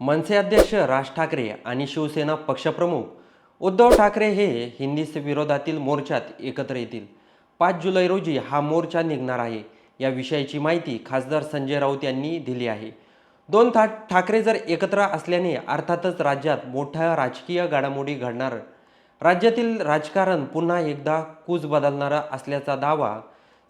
मनसे अध्यक्ष राज ठाकरे आणि शिवसेना पक्षप्रमुख उद्धव ठाकरे हे हिंदी विरोधातील मोर्चात एकत्र येतील. पाच जुलै रोजी हा मोर्चा निघणार आहे. या विषयाची माहिती खासदार संजय राऊत यांनी दिली आहे. दोन था ठाकरे जर एकत्र असल्याने अर्थातच राज्यात मोठ्या राजकीय घडामोडी घडणार. राज्यातील राजकारण पुन्हा एकदा कूच बदलणारा असल्याचा दावा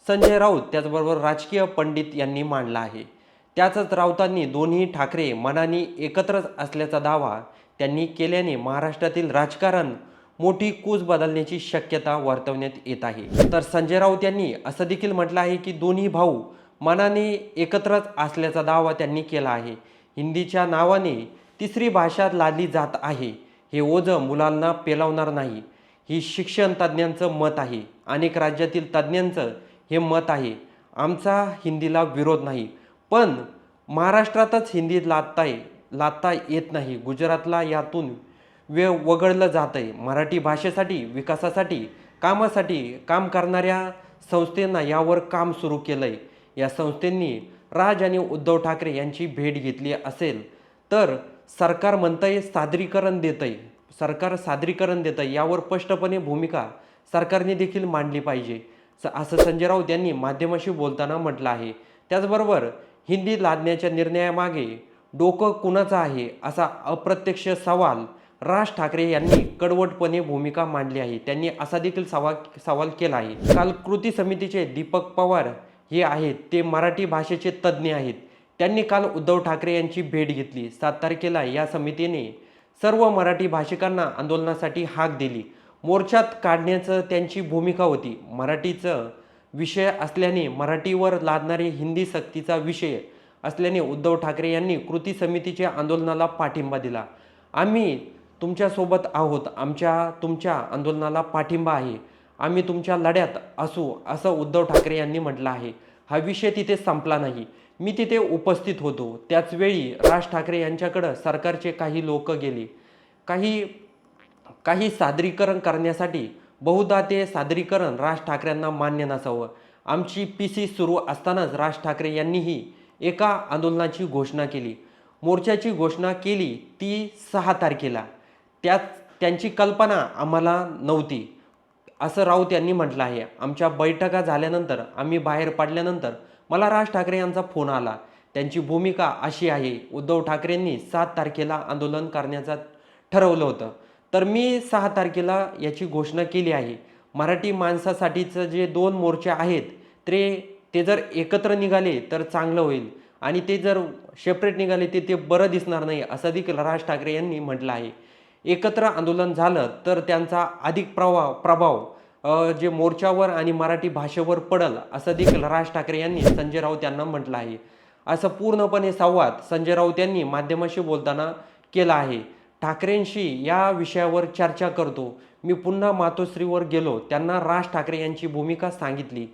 संजय राऊत त्याचबरोबर राजकीय पंडित यांनी मांडला आहे. त्याचच राऊतांनी दोन्ही ठाकरे मनाने एकत्रच असल्याचा दावा त्यांनी केल्याने महाराष्ट्रातील राजकारण मोठी कूच बदलण्याची शक्यता वर्तवण्यात येत आहे. तर संजय राऊत यांनी असं देखील म्हटलं आहे की दोन्ही भाऊ मनाने एकत्रच असल्याचा दावा त्यांनी केला आहे. हिंदीच्या नावाने तिसरी भाषा लादली जात आहे. हे ओझं मुलांना पेलावणार नाही. ही शिक्षण तज्ज्ञांचं मत आहे. अनेक राज्यातील तज्ज्ञांचं हे मत आहे. आमचा हिंदीला विरोध नाही. पण महाराष्ट्रातच हिंदी लादताय लादता येत नाही. गुजरातला यातून वेळ वगळलं जात आहे मराठी भाषेसाठी विकासासाठी कामासाठी काम करणाऱ्या संस्थेंना यावर काम सुरू केलं आहे या संस्थेंनी राज आणि उद्धव ठाकरे यांची भेट घेतली असेल तर सरकार म्हणतंय सादरीकरण देतंय. सरकार सादरीकरण देतं यावर स्पष्टपणे भूमिका सरकारने देखील मांडली पाहिजे. स असं संजय राऊत यांनी माध्यमाशी बोलताना म्हटलं आहे. त्याचबरोबर हिंदी लादण्याच्या निर्णयामागे डोकं कुणाचं आहे असा अप्रत्यक्ष सवाल राज ठाकरे यांनी कडवटपणे भूमिका मांडली आहे. त्यांनी असा देखील सवाल सवाल केला आहे. काल कृती समितीचे दीपक पवार हे आहेत ते मराठी भाषेचे तज्ज्ञ आहेत. त्यांनी काल उद्धव ठाकरे यांची भेट घेतली. सात तारखेला या समितीने सर्व मराठी भाषिकांना आंदोलनासाठी हाक दिली. मोर्चात काढण्याचं त्यांची भूमिका होती. मराठीचं विषय असल्याने मराठीवर लादणारे हिंदी सक्तीचा विषय असल्याने उद्धव ठाकरे यांनी कृती समितीच्या आंदोलनाला पाठिंबा दिला. आम्ही तुमच्यासोबत आहोत. आमच्या तुमच्या आंदोलनाला पाठिंबा आहे. आम्ही तुमच्या लढ्यात असू असं उद्धव ठाकरे यांनी म्हटलं आहे. हा विषय तिथे संपला नाही. मी तिथे उपस्थित होतो. त्याचवेळी राज ठाकरे यांच्याकडं सरकारचे काही लोक गेले. काही काही सादरीकरण करण्यासाठी बहुधा ते सादरीकरण राज ठाकरेंना मान्य नसावं. आमची पी सी सुरू असतानाच राज ठाकरे यांनीही एका आंदोलनाची घोषणा केली. मोर्चाची घोषणा केली ती सहा तारखेला. त्यात त्यांची कल्पना आम्हाला नव्हती. असं राऊत यांनी म्हटलं आहे. आमच्या बैठका झाल्यानंतर आम्ही बाहेर पडल्यानंतर मला राज ठाकरे यांचा फोन आला. त्यांची भूमिका अशी आहे. उद्धव ठाकरेंनी सात तारखेला आंदोलन करण्याचं ठरवलं होतं. तर मी सहा तारखेला याची घोषणा केली आहे. मराठी माणसासाठीचं जे दोन मोर्चे आहेत ते ते जर एकत्र निघाले तर चांगलं होईल. आणि ते जर सेपरेट निघाले ते ते बरं दिसणार नाही असं देखील राज ठाकरे यांनी म्हटलं आहे. एकत्र आंदोलन झालं तर त्यांचा अधिक प्रभाव प्रभाव जे मोर्चावर आणि मराठी भाषेवर पडल असं देखील राज ठाकरे यांनी संजय राऊत यांना म्हटलं आहे. असं पूर्णपणे संवाद संजय राऊत यांनी माध्यमाशी बोलताना केला आहे. ठाकरेंशी या विषयावर चर्चा करतो. मी पुन्हा मातोश्रीवर गेलो. त्यांना राज ठाकरे यांची भूमिका सांगितली.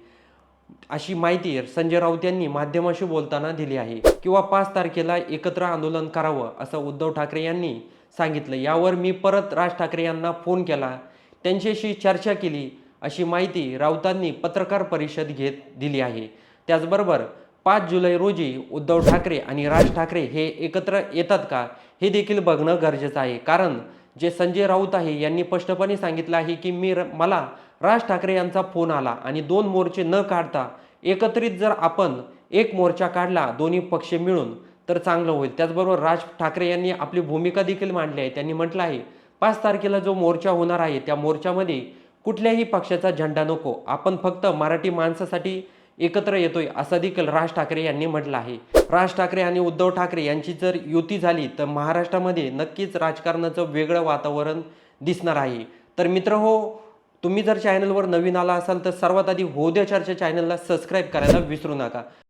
अशी माहिती संजय राऊत यांनी माध्यमाशी बोलताना दिली आहे. किंवा पाच तारखेला एकत्र आंदोलन करावं असं उद्धव ठाकरे यांनी सांगितलं. यावर मी परत राज ठाकरे यांना फोन केला. त्यांच्याशी चर्चा केली. अशी माहिती राऊतांनी पत्रकार परिषद घेत दिली आहे. त्याचबरोबर पाच जुलै रोजी उद्धव ठाकरे आणि राज ठाकरे हे एकत्र येतात का? हे देखील बघणं गरजेचं आहे. कारण जे संजय राऊत आहे यांनी स्पष्टपणे सांगितलं आहे की मी र- मला राज ठाकरे यांचा फोन आला आणि दोन मोर्चे न काढता एकत्रित जर आपण एक मोर्चा काढला दोन्ही पक्ष मिळून तर चांगलं होईल. त्याचबरोबर राज ठाकरे यांनी आपली भूमिका देखील मांडली आहे. त्यांनी म्हटलं आहे पाच तारखेला जो मोर्चा होणार आहे त्या मोर्चामध्ये कुठल्याही पक्षाचा झेंडा नको. आपण फक्त मराठी माणसासाठी एकत्र येतोय असं देखील राज ठाकरे यांनी म्हटलं आहे. राज ठाकरे आणि उद्धव ठाकरे यांची जर युती झाली तर महाराष्ट्रामध्ये नक्कीच राजकारणाचं वेगळं वातावरण दिसणार आहे. तर मित्र हो तुम्ही जर चॅनलवर नवीन आला असाल तर सर्वात आधी होद्या चर्चा चॅनलला सबस्क्राईब करायला विसरू नका.